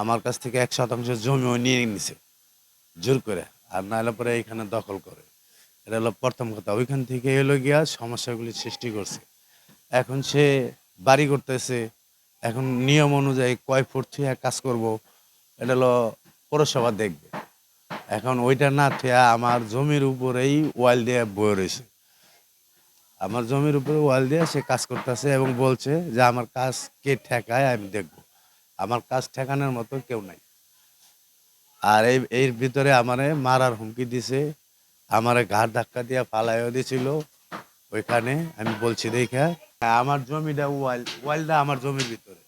আমার কাছ থেকে এক শতাংশ জমিও নিয়ে নিছে। জোর করে। আর নাহলে পরে এখানে দখল করে। এটা হলো প্রথম কথা। ওইখান থেকে এলো গিয়া সমস্যাগুলি সৃষ্টি করছে। এখন সে বাড়ি করতেছে। এখন নিয়ম অনুযায়ী কয় ফুট থেকে কাজ করব, এটা হলো পৌরসভা দেখবে। এখন ওইটা না থেয়া আমার জমির উপরেই ওয়াল দিয়ে বয়ে রয়েছে। আমার জমির উপরে ওয়াল দিয়ে সে কাজ করতেছে এবং বলছে যে, আমার কাজ কে ঠেকায় আমি দেখব। আমার কাজ ঠেকানোর মতো কেউ নাই। আর এই, এর ভিতরে আমারে মারার হুমকি দিছে, আমারে ঘাট ধাক্কা দিয়ে ফালাইও দিছিল। ওইখানে আমি বলছি, দেখে, আমার জমিটা ওয়াল ওয়ালটা আমার জমির ভিতরে।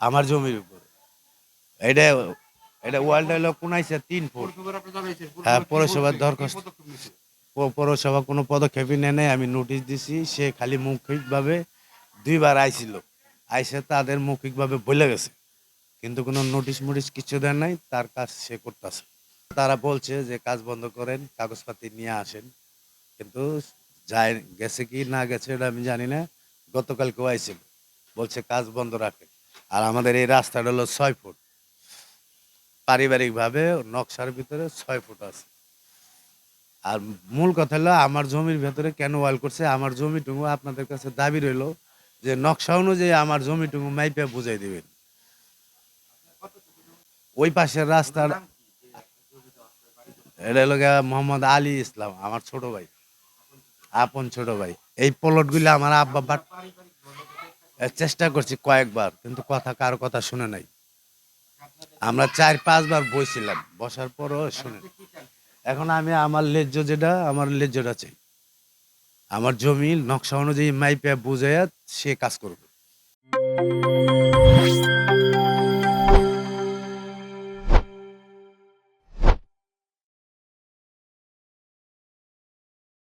আমার জমির উপরে। এটা এটা ওয়ালটা হলো কোনাইছে তিন ফুট। হ্যাঁ পৌরসভার দরখাস্ত। পৌরসভা কোনো পদক্ষেপই নেয় নাই। আমি নোটিশ দিছি, সে খালি মৌখিকভাবে দুইবার আইছিল। আইসে তাদের মৌখিকভাবে বলে গেছে। কিন্তু কোনো নোটিশ মোটিশ কিছু দেন নাই, তার কাজ সে করতেছে। তারা বলছে যে, কাজ বন্ধ করেন, কাগজপাতি নিয়ে আসেন। কিন্তু যায়, গেছে কি না গেছে এটা আমি জানি না। গতকালকেও আইছিল। বলছে, কাজ বন্ধ রাখেন। আর আমাদের এই রাস্তাটা হলো ছয় ফুট। পারিবারিকভাবে নকশার ভিতরে ছয় ফুট আছে। আর মূল কথা হলো, আমার জমির ভেতরে কেন ওয়াল করছে? আমার জমিটুকু আপনাদের কাছে দাবি রইল যে নকশা অনুযায়ী আমার জমিটুকু মাইপে বুঝাই দিবেন। ওই পাশের রাস্তার এটা মোহাম্মদ আলী ইসলাম, আমার ছোট ভাই। আপন ছোট ভাই। এই প্লটগুলো আমার আব্বা বাট চেষ্টা করছি কয়েকবার, কিন্তু কথা কারও কথা শুনে নাই। আমরা চার পাঁচবার বইছিলাম, বসার পরও শুনে এখন আমি আমার লেজ্জ যেটা, আমার লেজ্জটা চাই। আমার জমি নকশা অনুযায়ী মাইপে বুঝাইয়া সে কাজ করবে।